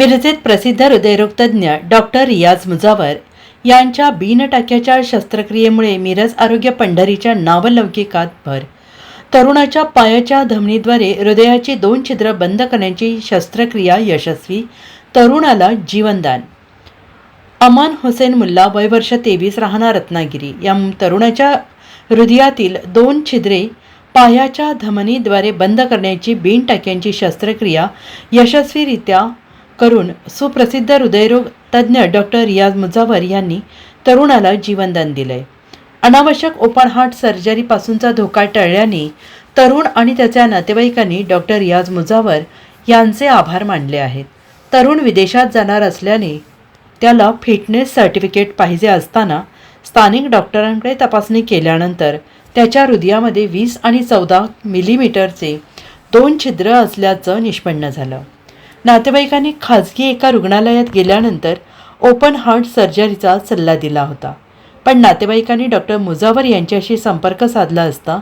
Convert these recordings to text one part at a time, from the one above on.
मिरजेत प्रसिद्ध हृदयरोगतज्ञ डॉक्टर रियाज मुजावर यांच्या बिनटाक्याच्या शस्त्रक्रियेमुळे मिरज आरोग्य पंढरीच्या नावलौकिकात भर. तरुणाच्या पायाच्या धमनीद्वारे हृदयाची दोन छिद्र बंद करण्याची शस्त्रक्रिया यशस्वी तरुणाला जीवनदान. अमान हुसेन मुल्ला वय वर्ष तेवीस राहणार रत्नागिरी. या तरुणाच्या हृदयातील दोन छिद्रे पायाच्या धमनीद्वारे बंद करण्याची बिनटाक्यांची शस्त्रक्रिया यशस्वीरित्या करून सुप्रसिद्ध हृदयरोग तज्ज्ञ डॉक्टर रियाज मुजावर यांनी तरुणाला जीवनदान दिलंय. अनावश्यक ओपन हार्ट सर्जरीपासूनचा धोका टळल्याने तरुण आणि त्याच्या नातेवाईकांनी डॉक्टर रियाज मुजावर यांचे आभार मानले आहेत. तरुण विदेशात जाणार असल्याने त्याला फिटनेस सर्टिफिकेट पाहिजे असताना स्थानिक डॉक्टरांकडे तपासणी केल्यानंतर त्याच्या हृदयामध्ये वीस आणि चौदा मिलीमीटरचे दोन छिद्र असल्याचं निष्पन्न झालं. नातेवाईकांनी खाजगी एका रुग्णालयात गेल्यानंतर ओपन हार्ट सर्जरीचा सल्ला दिला होता. पण नातेवाईकांनी डॉक्टर मुजावर यांच्याशी संपर्क साधला असता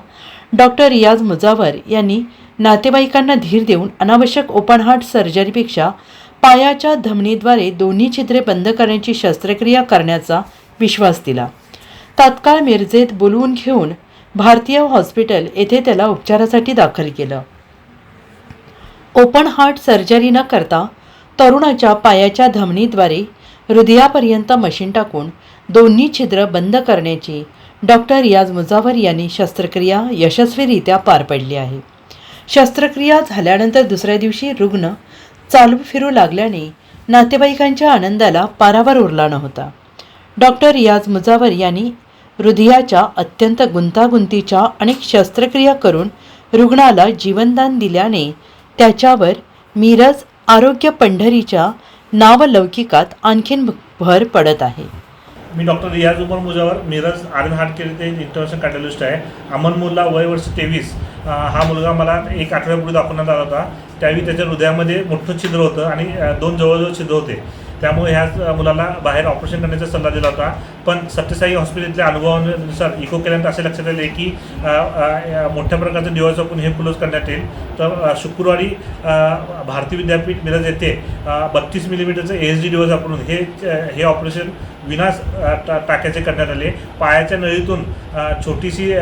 डॉक्टर रियाज मुजावर यांनी नातेवाईकांना धीर देऊन अनावश्यक ओपन हार्ट सर्जरीपेक्षा पायाच्या धमनीद्वारे दोन्ही छिद्रे बंद करण्याची शस्त्रक्रिया करण्याचा विश्वास दिला. तात्काळ मिरजेत बोलवून घेऊन भारतीय हॉस्पिटल येथे त्याला उपचारासाठी दाखल केलं. ओपन हार्ट सर्जरी न करता तरुणाच्या पायाच्या धमनीद्वारे हृदयापर्यंत मशीन टाकून दोन्ही छिद्र बंद करण्याची डॉक्टर रियाज मुजावर यांनी शस्त्रक्रिया यशस्वीरित्या पार पडली आहे. शस्त्रक्रिया झाल्यानंतर दुसऱ्या दिवशी रुग्ण चालू फिरू लागल्याने नातेवाईकांच्या आनंदाला पारावर उरला नव्हता. डॉक्टर रियाज मुजावर यांनी हृदयाच्या अत्यंत गुंतागुंतीच्या अनेक शस्त्रक्रिया करून रुग्णाला जीवनदान दिल्याने त्याच्यावर मिरज आरोग्य पंढरीच्या नावलौकिकात आणखीन भर पडत आहे. मी doctor Riyaz Umar Mujawar Miraj Aryan heart care ते इंटरनॅशनल कार्डिओलिस्ट आहे. अमन मुल्ला वय वर्ष तेवीस. हा मुलगा मला एक आठवड्यापूर्वी दाखवण्यात आला होता. त्यावेळी त्याच्या हृदयामध्ये मोठं छिद्र होतं आणि दोन जवळजवळ छिद्र होते. त्यामुळे ह्या मुलाला बाहेर ऑपरेशन करण्याचा सल्ला दिला होता. पण सत्यसाई हॉस्पिटलच्या अनुभवानुसार इको केल्यानंतर असे लक्षात आले की मोठ्या प्रकारचं डिवाइस वापरून हे क्लोज करण्यात येईल. तर शुक्रवारी भारतीय विद्यापीठ मिरज येथे बत्तीस मिलीमीटरचं एच एस डी डिवाइस वापरून हे हे ऑपरेशन विनाश टा टाक्याचे करण्यात आले. पायाच्या नळीतून छोटीशी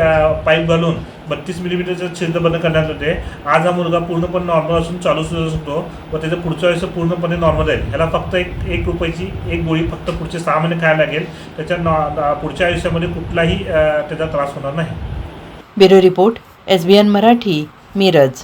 पाईप घालून बत्तीस मिलीमीटरचं छिद्र बंद करण्यात होते. आज हा मुलगा पूर्णपणे नॉर्मल असून चालू सुरू शकतो व त्याचं पुढचं आयुष्य पूर्णपणे नॉर्मल आहे ह्याला फक्त एक एक रुपयाची एक गोळी फक्त पुढचे सहा महिने खायला लागेल. त्याच्या नॉ पुढच्या आयुष्यामध्ये कुठलाही त्याचा त्रास होणार नाही. Bureau report S B N Marathi Miraj.